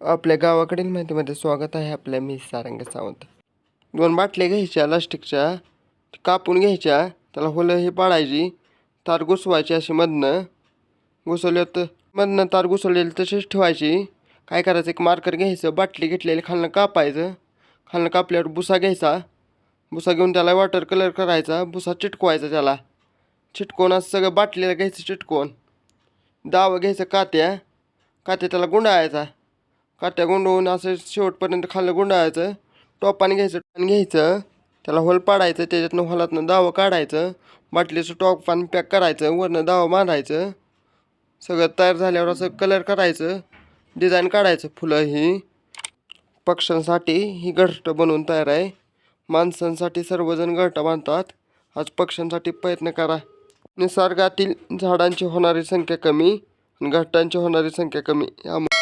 आपल्या गावाकडील माहितीमध्ये स्वागत आहे आपल्या मी सारंग सावंत. दोन बाटल्या घ्यायच्या प्लास्टिकच्या कापून घ्यायच्या त्याला होलं हे पाडायची तार घुसवायची अशी मधनं. घुसवल्या तर मधनं तार घुसवलेली तशीच ठेवायची. काय करायचं एक मार्कर घ्यायचं बाटली घेतलेली खालनं कापायचं. खालनं कापल्यावर भुसा घ्यायचा. भुसा घेऊन त्याला वॉटर कलर करायचा भुसा चिटकवायचा त्याला. चिटकवून असं सगळं बाटलीला घ्यायचं चिटकवून दावं घ्यायचं कात्या. कात्या त्याला गुंडाळायचा. काट्या गुंडवून असं शेवटपर्यंत खाल्लं गुंडाळायचं टोपाने घ्यायचं टोपाने घ्यायचं त्याला होल पाडायचं त्याच्यातनं होलातनं दावं काढायचं बाटलीचं टॉप पाणी पॅक करायचं वरनं दावं बांधायचं सगळं तयार झाल्यावर असं कलर करायचं डिझाईन काढायचं फुलं ही. पक्ष्यांसाठी ही घरटं बनवून तयार आहे. माणसांसाठी सर्वजण घरटं बांधतात. आज पक्ष्यांसाठी प्रयत्न करा. निसर्गातील झाडांची होणारी संख्या कमी आणि घरटांची होणारी संख्या कमी. यामुळे